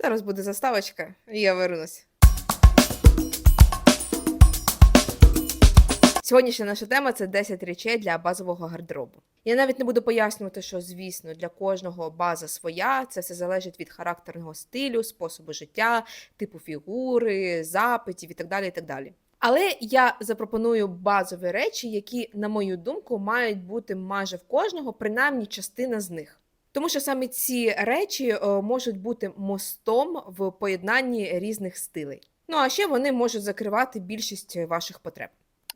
Зараз буде заставочка, і я вернусь. Сьогоднішня наша тема це 10 речей для базового гардеробу. Я навіть не буду пояснювати, що звісно для кожного база своя. Це все залежить від характерного стилю, способу життя, типу фігури, запитів і так далі. І так далі. Але я запропоную базові речі, які, на мою думку, мають бути майже в кожного, принаймні частина з них. Тому що саме ці речі е, можуть бути мостом в поєднанні різних стилей. Ну а ще вони можуть закривати більшість ваших потреб.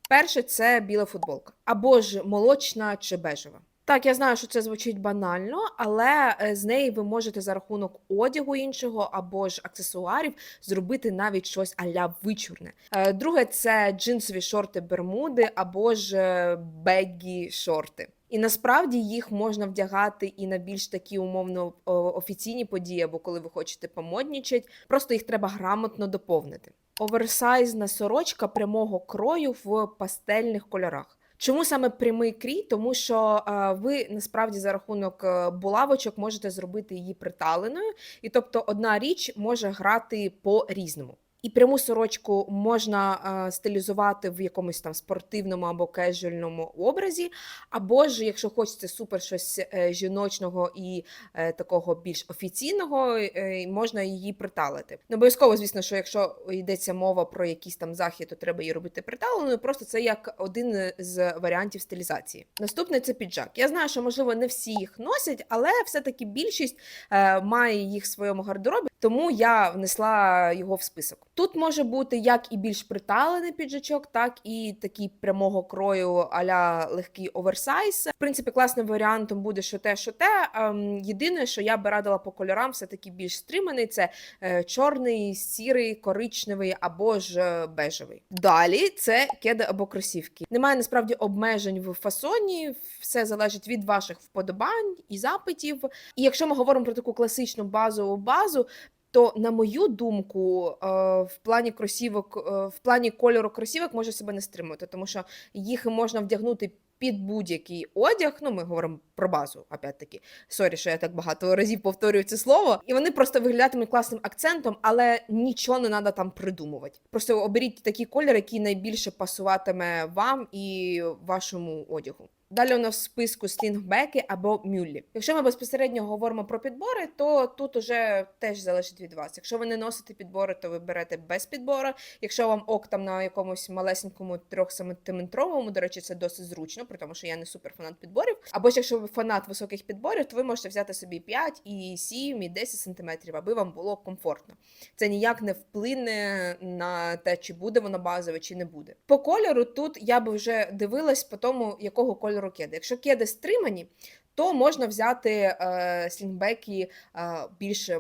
Перше це біла футболка або ж молочна чи бежева. Так, я знаю, що це звучить банально, але е, з неї ви можете за рахунок одягу іншого або ж аксесуарів зробити навіть щось аля вичурне. Е, Друге це джинсові шорти бермуди або ж беггі шорти. І насправді їх можна вдягати і на більш такі умовно офіційні події, або коли ви хочете помоднічать. Просто їх треба грамотно доповнити. Оверсайзна сорочка прямого крою в пастельних кольорах. Чому саме прямий крій? Тому що е, ви насправді за рахунок е, булавочок можете зробити її приталеною, і тобто одна річ може грати по різному. І пряму сорочку можна е, стилізувати в якомусь там спортивному або кежуальному образі, або ж, якщо хочете супер щось е, жіночного і е, такого більш офіційного, е, можна її приталити. Не обов'язково, звісно, що якщо йдеться мова про якийсь там захід, то треба її робити приталеною. Просто це як один з варіантів стилізації. Наступний це піджак. Я знаю, що можливо не всі їх носять, але все-таки більшість е, має їх в своєму гардеробі, тому я внесла його в список. Тут може бути як і більш приталений піджачок, так і такий прямого крою аля легкий оверсайз. В принципі, класним варіантом буде що те, що те. Ем, Єдине, що я би радила по кольорам, все таки більш стриманий. Це е, чорний, сірий, коричневий або ж е, бежевий. Далі це кеди або кросівки. Немає насправді обмежень в фасоні, все залежить від ваших вподобань і запитів. І якщо ми говоримо про таку класичну базову базу. То, на мою думку, е, в плані кросівок, е, в плані кольору кросівок може себе не стримувати, тому що їх можна вдягнути під будь-який одяг. Ну, ми говоримо про базу, опять-таки. Сорі, що я так багато разів повторюю це слово. І вони просто виглядатимуть класним акцентом, але нічого не треба там придумувати. Просто оберіть такий колір, який найбільше пасуватиме вам і вашому одягу. Далі у нас в списку слінгбеки або мюллі. Якщо ми безпосередньо говоримо про підбори, то тут уже теж залежить від вас. Якщо ви не носите підбори, то ви берете без підбора. Якщо вам ок там на якомусь малесенькому трьохсантиметровому, до речі, це досить зручно, при тому, що я не суперфанат підборів. Або ж якщо ви фанат високих підборів, то ви можете взяти собі 5, і 7, і 10 сантиметрів, аби вам було комфортно. Це ніяк не вплине на те, чи буде воно базове, чи не буде. По кольору тут я би вже дивилась по тому, якого кольору кеди. Якщо кеди стримані, то можна взяти е, слінгбеки е, більш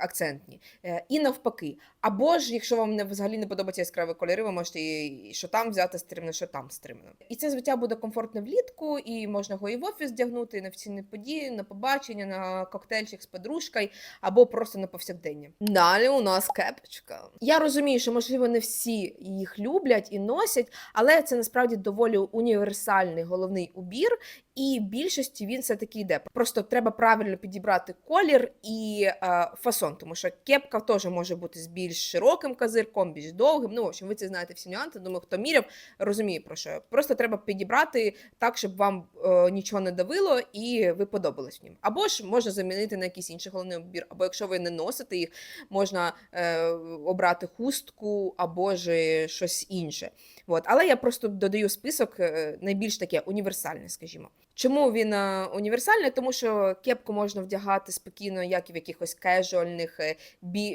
акцентні. Е, і навпаки. Або ж, якщо вам не взагалі не подобаються яскраві кольори, ви можете і, що там взяти стримно, що там стримно. І це звиття буде комфортне влітку, і можна його і в офіс вдягнути, і на офіційні події, на побачення, на коктейльчик з подружкою, або просто на повсякдення. Далі у нас кепочка. Я розумію, що можливо не всі їх люблять і носять, але це насправді доволі універсальний головний убір, і більшості він все таки йде. Просто треба правильно підібрати колір і е, фасон, тому що кепка теж може бути з більш широким козирком, більш довгим. Ну, в общем, ви це знаєте всі нюанси. Думаю, хто міряв, розуміє про що. Просто треба підібрати так, щоб вам е, нічого не давило і ви подобались в ньому. Або ж можна замінити на якийсь інший головний убір, або якщо ви не носите їх, можна е, обрати хустку або ж щось інше. От. Але я просто додаю список е, найбільш таке універсальне, скажімо. Чому він е, універсальний? Тому що кепку можна вдягати спокійно, як і в якихось кежуальних, е,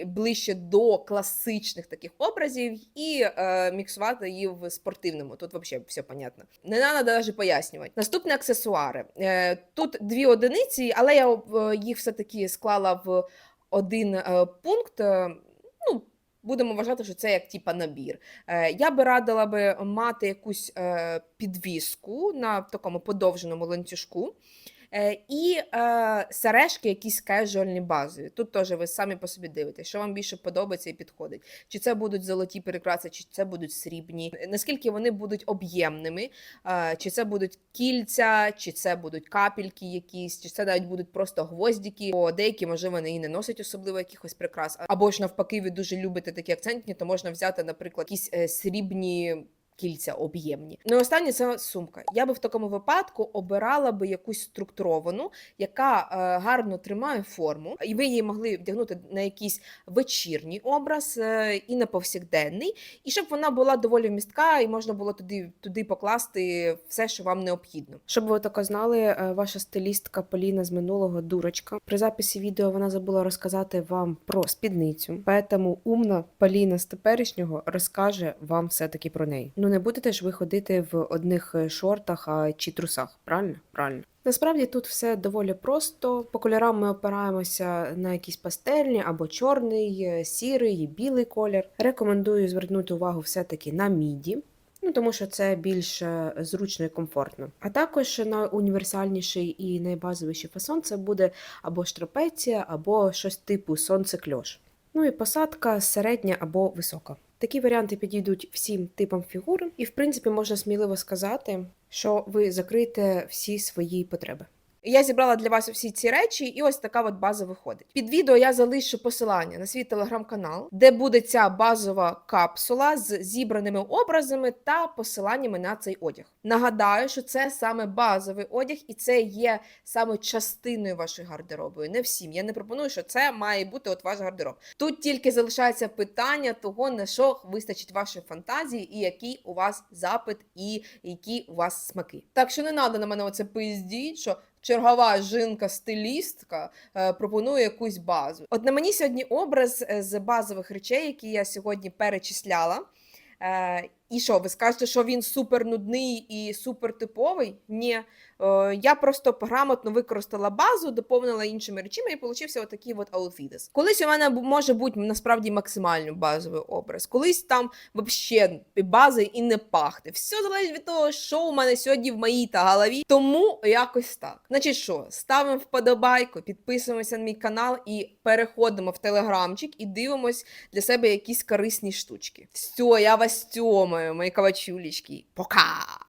ближче до класичних таких образів, і е, міксувати її в спортивному. Тут взагалі все понятно. Не треба навіть пояснювати. Наступні аксесуари. Е, тут дві одиниці, але я е, їх все-таки склала в один пункт. Ну, будемо вважати, що це як типа набір. Е, Я би радила би мати якусь е, підвіску на такому подовженому ланцюжку. Е, і е, сережки якісь кежуальні базові. Тут теж ви самі по собі дивитесь, що вам більше подобається і підходить. Чи це будуть золоті прикраси, чи це будуть срібні, наскільки вони будуть об'ємними, е, чи це будуть кільця, чи це будуть капельки якісь, чи це навіть будуть просто гвоздики, бо деякі, можливо, вони і не носять особливо якихось прикрас. Або ж навпаки, ви дуже любите такі акцентні, то можна взяти, наприклад, якісь срібні. Кільця об'ємні. Ну, і останнє це сумка. Я би в такому випадку обирала би якусь структуровану, яка е, гарно тримає форму, і ви її могли вдягнути на якийсь вечірній образ е, і на повсякденний, і щоб вона була доволі вмістка, і можна було туди, туди покласти все, що вам необхідно. Щоб ви тако знали, е, ваша стилістка Поліна з минулого дурочка. При записі відео вона забула розказати вам про спідницю, тому умна Поліна з теперішнього розкаже вам все-таки про неї. Ну не будете ж ви ходити в одних е, шортах а, чи трусах, правильно? Правильно. Насправді тут все доволі просто. По кольорам ми опираємося на якісь пастельні або чорний, е, сірий, і білий колір. Рекомендую звернути увагу все-таки на міді. Ну, тому що це більш е, зручно і комфортно. А також найуніверсальніший і найбазовіший фасон це буде або штрапеція, або щось типу сонце-кльош. Ну і посадка середня або висока. Такі варіанти підійдуть всім типам фігур, і в принципі можна сміливо сказати, що ви закриєте всі свої потреби. Я зібрала для вас всі ці речі, і ось така от база виходить. Під відео я залишу посилання на свій телеграм-канал, де буде ця базова капсула з зібраними образами та посиланнями на цей одяг. Нагадаю, що це саме базовий одяг, і це є саме частиною вашої гардеробу. Не всім. Я не пропоную, що це має бути от ваш гардероб. Тут тільки залишається питання того, на що вистачить вашої фантазії, і який у вас запит, і які у вас смаки. Так що не треба на мене оце пиздіть, що чергова жінка-стилістка е, пропонує якусь базу. От на мені сьогодні образ е, з базових речей, які я сьогодні перечисляла. Е, і що, ви скажете, що він супер нудний і супер типовий? Ні. Е, я просто грамотно використала базу, доповнила іншими речами і получився отакий от аутфітес. Колись у мене може бути насправді максимально базовий образ. Колись там взагалі бази і не пахне. Все залежить від того, що у мене сьогодні в моїй та голові. Тому якось так. Значить, що, ставимо вподобайку, підписуємося на мій канал і переходимо в телеграмчик і дивимось для себе якісь корисні штучки. Все, я вас тьомаю, мої кавачулечки. Пока!